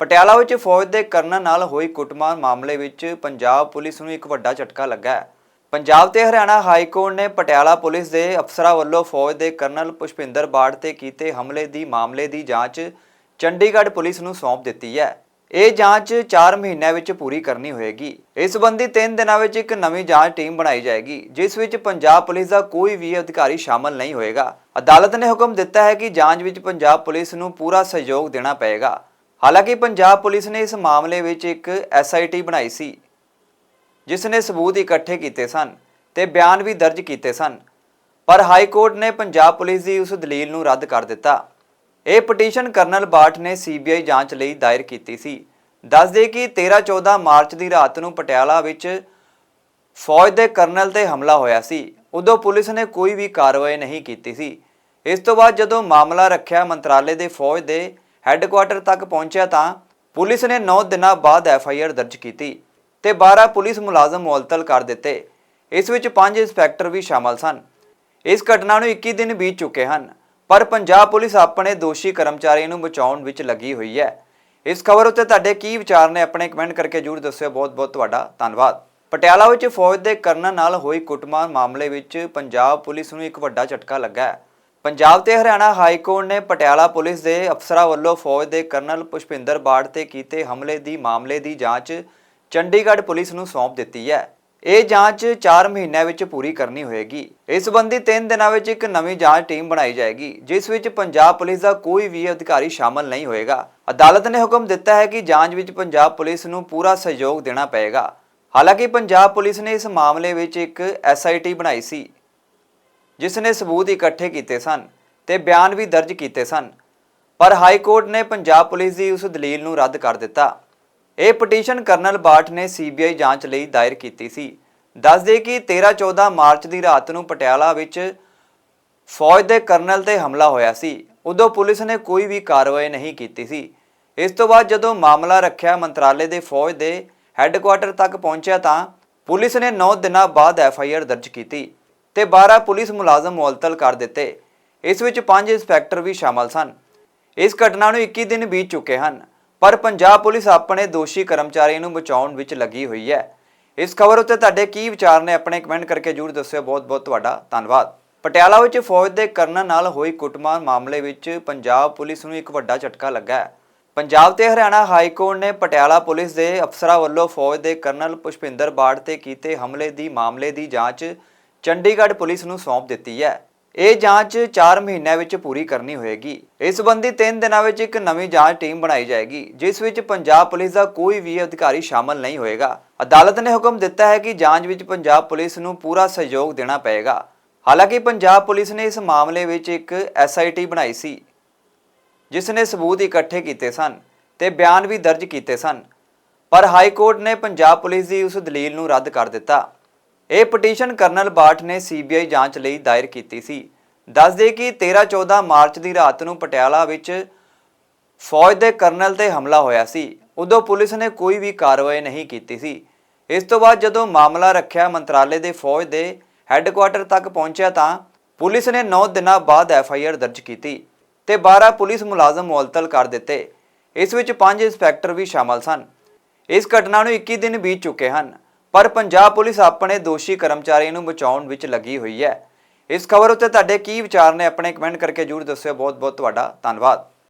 ਪਟਿਆਲਾ ਵਿੱਚ ਫੌਜ ਦੇ ਕਰਨਲ ਨਾਲ ਹੋਈ ਕੁੱਟਮਾਰ ਮਾਮਲੇ ਵਿੱਚ ਪੰਜਾਬ ਪੁਲਿਸ ਨੂੰ ਇੱਕ ਵੱਡਾ ਝਟਕਾ ਲੱਗਾ ਹੈ। ਪੰਜਾਬ ਤੇ ਹਰਿਆਣਾ ਹਾਈ ਕੋਰਟ ਨੇ ਪਟਿਆਲਾ ਪੁਲਿਸ ਦੇ ਅਫਸਰਾਂ ਵੱਲੋਂ ਫੌਜ ਦੇ ਕਰਨਲ ਪੁਸ਼ਪਿੰਦਰ ਬਾੜ ਤੇ ਕੀਤੇ ਹਮਲੇ ਦੀ ਮਾਮਲੇ ਦੀ ਜਾਂਚ ਚੰਡੀਗੜ੍ਹ ਪੁਲਿਸ ਨੂੰ ਸੌਂਪ ਦਿੱਤੀ ਹੈ। ਇਹ ਜਾਂਚ 4 ਮਹੀਨਿਆਂ ਵਿੱਚ ਪੂਰੀ ਕਰਨੀ ਹੋਏਗੀ। ਇਸ ਸੰਬੰਧੀ 3 ਦਿਨਾਂ ਵਿੱਚ ਇੱਕ ਨਵੀਂ ਜਾਂਚ ਟੀਮ ਬਣਾਈ ਜਾਏਗੀ, ਜਿਸ ਵਿੱਚ ਪੰਜਾਬ ਪੁਲਿਸ ਦਾ ਕੋਈ ਵੀ ਅਧਿਕਾਰੀ ਸ਼ਾਮਲ ਨਹੀਂ ਹੋਏਗਾ। ਅਦਾਲਤ ਨੇ ਹੁਕਮ ਦਿੱਤਾ ਹੈ ਕਿ ਜਾਂਚ ਵਿੱਚ ਪੰਜਾਬ ਪੁਲਿਸ ਨੂੰ ਪੂਰਾ ਸਹਿਯੋਗ ਦੇਣਾ ਪਏਗਾ। ਹਾਲਾਂਕਿ ਪੰਜਾਬ ਪੁਲਿਸ ਨੇ ਇਸ ਮਾਮਲੇ ਵਿੱਚ ਇੱਕ ਐਸਆਈਟੀ ਬਣਾਈ ਸੀ, ਜਿਸ ਨੇ ਸਬੂਤ ਇਕੱਠੇ ਕੀਤੇ ਸਨ ਤੇ ਬਿਆਨ ਵੀ ਦਰਜ ਕੀਤੇ ਸਨ, ਪਰ ਹਾਈ ਕੋਰਟ ਨੇ ਪੰਜਾਬ ਪੁਲਿਸ ਦੀ ਉਸ ਦਲੀਲ ਨੂੰ ਰੱਦ ਕਰ ਦਿੱਤਾ। ਇਹ ਪਟੀਸ਼ਨ ਕਰਨਲ ਬਾਠ ਨੇ ਸੀਬੀਆਈ ਜਾਂਚ ਲਈ ਦਾਇਰ ਕੀਤੀ ਸੀ। ਦੱਸਦੇ ਕਿ 13-14 ਮਾਰਚ ਦੀ ਰਾਤ ਨੂੰ ਪਟਿਆਲਾ ਵਿੱਚ ਫੌਜ ਦੇ ਕਰਨਲ ਤੇ ਹਮਲਾ ਹੋਇਆ ਸੀ। ਉਦੋਂ ਪੁਲਿਸ ਨੇ ਕੋਈ ਵੀ ਕਾਰਵਾਈ ਨਹੀਂ ਕੀਤੀ ਸੀ। ਇਸ ਤੋਂ ਬਾਅਦ ਜਦੋਂ ਮਾਮਲਾ ਰੱਖਿਆ ਮੰਤਰਾਲੇ ਦੇ ਫੌਜ ਦੇ ਹੈੱਡਕੁਆਟਰ ਤੱਕ ਪਹੁੰਚਿਆ ਤਾਂ ਪੁਲਿਸ ਨੇ 9 ਦਿਨਾਂ ਬਾਅਦ ਐੱਫ ਆਈ ਆਰ ਦਰਜ ਕੀਤੀ ਤੇ 12 ਪੁਲਿਸ ਮੁਲਾਜ਼ਮ ਮੁਅੱਤਲ ਕਰ ਦਿੱਤੇ। ਇਸ ਵਿੱਚ 5 ਇੰਸਪੈਕਟਰ ਵੀ ਸ਼ਾਮਲ ਸਨ। ਇਸ ਘਟਨਾ ਨੂੰ 21 ਦਿਨ ਬੀਤ ਚੁੱਕੇ ਹਨ, ਪਰ ਪੰਜਾਬ ਪੁਲਿਸ ਆਪਣੇ ਦੋਸ਼ੀ ਕਰਮਚਾਰੀ ਨੂੰ ਬਚਾਉਣ ਵਿੱਚ ਲੱਗੀ ਹੋਈ ਹੈ। ਇਸ ਖਬਰ ਉੱਤੇ ਤੁਹਾਡੇ ਕੀ ਵਿਚਾਰ ਨੇ ਆਪਣੇ ਕਮੈਂਟ ਕਰਕੇ ਜਰੂਰ ਦੱਸਿਓ। ਬਹੁਤ ਬਹੁਤ ਤੁਹਾਡਾ ਧੰਨਵਾਦ। ਪਟਿਆਲਾ ਵਿੱਚ ਫੌਜ ਦੇ ਕਰਨਲ ਨਾਲ ਹੋਈ ਕੁੱਟਮਾਰ ਮਾਮਲੇ ਵਿੱਚ ਪੰਜਾਬ ਪੁਲਿਸ ਨੂੰ ਇੱਕ ਵੱਡਾ ਝਟਕਾ ਲੱਗਾ ਹੈ। ਪੰਜਾਬ ਤੇ ਹਰਿਆਣਾ ਹਾਈ ਕੋਰਟ ਨੇ ਪਟਿਆਲਾ ਪੁਲਿਸ ਦੇ ਅਫਸਰਾਂ ਵੱਲੋਂ ਫੌਜ ਦੇ ਕਰਨਲ ਪੁਸ਼ਪਿੰਦਰ ਬਾੜ ਤੇ ਕੀਤੇ ਹਮਲੇ ਦੀ ਮਾਮਲੇ ਦੀ ਜਾਂਚ ਚੰਡੀਗੜ੍ਹ ਪੁਲਿਸ ਨੂੰ ਸੌਂਪ ਦਿੱਤੀ ਹੈ। ਇਹ ਜਾਂਚ 4 ਮਹੀਨਿਆਂ ਵਿੱਚ ਪੂਰੀ ਕਰਨੀ ਹੋਏਗੀ। ਇਸ ਸੰਬੰਧੀ 3 ਦਿਨਾਂ ਵਿੱਚ ਇੱਕ ਨਵੀਂ ਜਾਂਚ ਟੀਮ ਬਣਾਈ ਜਾਏਗੀ, ਜਿਸ ਵਿੱਚ ਪੰਜਾਬ ਪੁਲਿਸ ਦਾ ਕੋਈ ਵੀ ਅਧਿਕਾਰੀ ਸ਼ਾਮਲ ਨਹੀਂ ਹੋਏਗਾ। ਅਦਾਲਤ ਨੇ ਹੁਕਮ ਦਿੱਤਾ ਹੈ ਕਿ ਜਾਂਚ ਵਿੱਚ ਪੰਜਾਬ ਪੁਲਿਸ ਨੂੰ ਪੂਰਾ ਸਹਿਯੋਗ ਦੇਣਾ ਪਏਗਾ। ਹਾਲਾਂਕਿ ਪੰਜਾਬ ਪੁਲਿਸ ਨੇ ਇਸ ਮਾਮਲੇ ਵਿੱਚ ਇੱਕ ਐਸਆਈਟੀ ਬਣਾਈ ਸੀ। ਜਿਸ ਨੇ ਸਬੂਤ ਇਕੱਠੇ ਕੀਤੇ ਸਨ ਤੇ ਬਿਆਨ ਵੀ ਦਰਜ ਕੀਤੇ ਸਨ, ਪਰ ਹਾਈ ਕੋਰਟ ਨੇ ਪੰਜਾਬ ਪੁਲਿਸ ਦੀ ਉਸ ਦਲੀਲ ਨੂੰ ਰੱਦ ਕਰ ਦਿੱਤਾ। ਇਹ ਪਟੀਸ਼ਨ ਕਰਨਲ ਬਾਠ ਨੇ ਸੀਬੀਆਈ ਜਾਂਚ ਲਈ ਦਾਇਰ ਕੀਤੀ ਸੀ। ਦੱਸਦੇ ਕਿ 13-14 ਮਾਰਚ ਦੀ ਰਾਤ ਨੂੰ ਪਟਿਆਲਾ ਵਿੱਚ ਫੌਜ ਦੇ ਕਰਨਲ ਤੇ ਹਮਲਾ ਹੋਇਆ ਸੀ। ਉਦੋਂ ਪੁਲਿਸ ਨੇ ਕੋਈ ਵੀ ਕਾਰਵਾਈ ਨਹੀਂ ਕੀਤੀ ਸੀ। ਇਸ ਤੋਂ ਬਾਅਦ ਜਦੋਂ ਮਾਮਲਾ ਰੱਖਿਆ ਮੰਤਰਾਲੇ ਦੇ ਫੌਜ ਦੇ ਹੈੱਡਕੁਆਟਰ ਤੱਕ ਪਹੁੰਚਿਆ ਤਾਂ ਪੁਲਿਸ ਨੇ 9 ਦਿਨਾਂ ਬਾਅਦ ਐਫਆਈਆਰ ਦਰਜ ਕੀਤੀ। ਤੇ 12 ਪੁਲਿਸ ਮੁਲਾਜ਼ਮ ਮੁਅੱਤਲ ਕਰ ਦਿੱਤੇ। ਇਸ ਵਿੱਚ 5 ਇੰਸਪੈਕਟਰ ਵੀ ਸ਼ਾਮਲ ਸਨ। ਇਸ ਘਟਨਾ ਨੂੰ 21 ਦਿਨ ਬੀਤ ਚੁੱਕੇ ਹਨ, ਪਰ ਪੰਜਾਬ ਪੁਲਿਸ ਆਪਣੇ ਦੋਸ਼ੀ ਕਰਮਚਾਰੀ ਨੂੰ ਬਚਾਉਣ ਵਿੱਚ ਲੱਗੀ ਹੋਈ ਹੈ। ਇਸ ਖਬਰ ਉੱਤੇ ਤੁਹਾਡੇ ਕੀ ਵਿਚਾਰ ਨੇ ਆਪਣੇ ਕਮੈਂਟ ਕਰਕੇ ਜਰੂਰ ਦੱਸਿਓ। ਬਹੁਤ ਬਹੁਤ ਤੁਹਾਡਾ ਧੰਨਵਾਦ। ਪਟਿਆਲਾ ਵਿੱਚ ਫੌਜ ਦੇ ਕਰਨਲ ਨਾਲ ਹੋਈ ਕੁੱਟਮਾਰ ਮਾਮਲੇ ਵਿੱਚ ਪੰਜਾਬ ਪੁਲਿਸ ਨੂੰ ਇੱਕ ਵੱਡਾ ਝਟਕਾ ਲੱਗਾ ਹੈ। ਪੰਜਾਬ ਤੇ ਹਰਿਆਣਾ ਹਾਈ ਕੋਰਟ ਨੇ ਪਟਿਆਲਾ ਪੁਲਿਸ ਦੇ ਅਫਸਰਾਂ ਵੱਲੋਂ ਫੌਜ ਦੇ ਕਰਨਲ ਪੁਸ਼ਪਿੰਦਰ ਬਾੜ ਤੇ ਕੀਤੇ ਹਮਲੇ ਦੀ ਮਾਮਲੇ ਦੀ ਜਾਂਚ ਚੰਡੀਗੜ੍ਹ ਪੁਲਿਸ ਨੂੰ ਸੌਂਪ ਦਿੱਤੀ ਹੈ। ਇਹ ਜਾਂਚ 4 ਮਹੀਨਿਆਂ ਵਿੱਚ ਪੂਰੀ ਕਰਨੀ ਹੋਏਗੀ। ਇਸ ਸੰਬੰਧੀ 3 ਦਿਨਾਂ ਵਿੱਚ ਇੱਕ ਨਵੀਂ ਜਾਂਚ ਟੀਮ ਬਣਾਈ ਜਾਏਗੀ, ਜਿਸ ਵਿੱਚ ਪੰਜਾਬ ਪੁਲਿਸ ਦਾ ਕੋਈ ਵੀ ਅਧਿਕਾਰੀ ਸ਼ਾਮਲ ਨਹੀਂ ਹੋਏਗਾ। ਅਦਾਲਤ ਨੇ ਹੁਕਮ ਦਿੱਤਾ ਹੈ ਕਿ ਜਾਂਚ ਵਿੱਚ ਪੰਜਾਬ ਪੁਲਿਸ ਨੂੰ ਪੂਰਾ ਸਹਿਯੋਗ ਦੇਣਾ ਪਏਗਾ। ਹਾਲਾਂਕਿ ਪੰਜਾਬ ਪੁਲਿਸ ਨੇ ਇਸ ਮਾਮਲੇ ਵਿੱਚ ਇੱਕ ਐਸਆਈਟੀ ਬਣਾਈ ਸੀ, ਜਿਸ ਨੇ ਸਬੂਤ ਇਕੱਠੇ ਕੀਤੇ ਸਨ ਤੇ ਬਿਆਨ ਵੀ ਦਰਜ ਕੀਤੇ ਸਨ, ਪਰ ਹਾਈ ਕੋਰਟ ਨੇ ਪੰਜਾਬ ਪੁਲਿਸ ਦੀ ਉਸ ਦਲੀਲ ਨੂੰ ਰੱਦ ਕਰ ਦਿੱਤਾ। ਇਹ ਪਟੀਸ਼ਨ ਕਰਨਲ ਬਾਠ ਨੇ ਸੀਬੀਆਈ ਜਾਂਚ ਲਈ ਦਾਇਰ ਕੀਤੀ ਸੀ। ਦੱਸਦੇ ਕਿ 13-14 ਮਾਰਚ ਦੀ ਰਾਤ ਨੂੰ ਪਟਿਆਲਾ ਵਿੱਚ ਫੌਜ ਦੇ ਕਰਨਲ ਤੇ ਹਮਲਾ ਹੋਇਆ ਸੀ। ਉਦੋਂ ਪੁਲਿਸ ਨੇ ਕੋਈ ਵੀ ਕਾਰਵਾਈ ਨਹੀਂ ਕੀਤੀ ਸੀ। ਇਸ ਤੋਂ ਬਾਅਦ ਜਦੋਂ ਮਾਮਲਾ ਰੱਖਿਆ ਮੰਤਰਾਲੇ ਦੇ ਫੌਜ ਦੇ ਹੈੱਡਕੁਆਟਰ ਤੱਕ ਪਹੁੰਚਿਆ ਤਾਂ ਪੁਲਿਸ ਨੇ 9 ਦਿਨਾਂ ਬਾਅਦ ਐੱਫ ਆਈ ਆਰ ਦਰਜ ਕੀਤੀ ਤੇ 12 ਪੁਲਿਸ ਮੁਲਾਜ਼ਮ ਮੁਅੱਤਲ ਕਰ ਦਿੱਤੇ। ਇਸ ਵਿੱਚ 5 ਇੰਸਪੈਕਟਰ ਵੀ ਸ਼ਾਮਲ ਸਨ। ਇਸ ਘਟਨਾ ਨੂੰ 21 ਦਿਨ ਬੀਤ ਚੁੱਕੇ ਹਨ। ਪਰ ਪੰਜਾਬ ਪੁਲਿਸ ਆਪਣੇ ਦੋਸ਼ੀ ਕਰਮਚਾਰੀ ਨੂੰ ਬਚਾਉਣ ਵਿੱਚ ਲੱਗੀ ਹੋਈ ਹੈ। ਇਸ ਖਬਰ ਉੱਤੇ ਤੁਹਾਡੇ ਕੀ ਵਿਚਾਰ ਨੇ, ਆਪਣੇ ਕਮੈਂਟ ਕਰਕੇ ਜਰੂਰ ਦੱਸਿਓ। ਬਹੁਤ ਬਹੁਤ ਤੁਹਾਡਾ ਧੰਨਵਾਦ।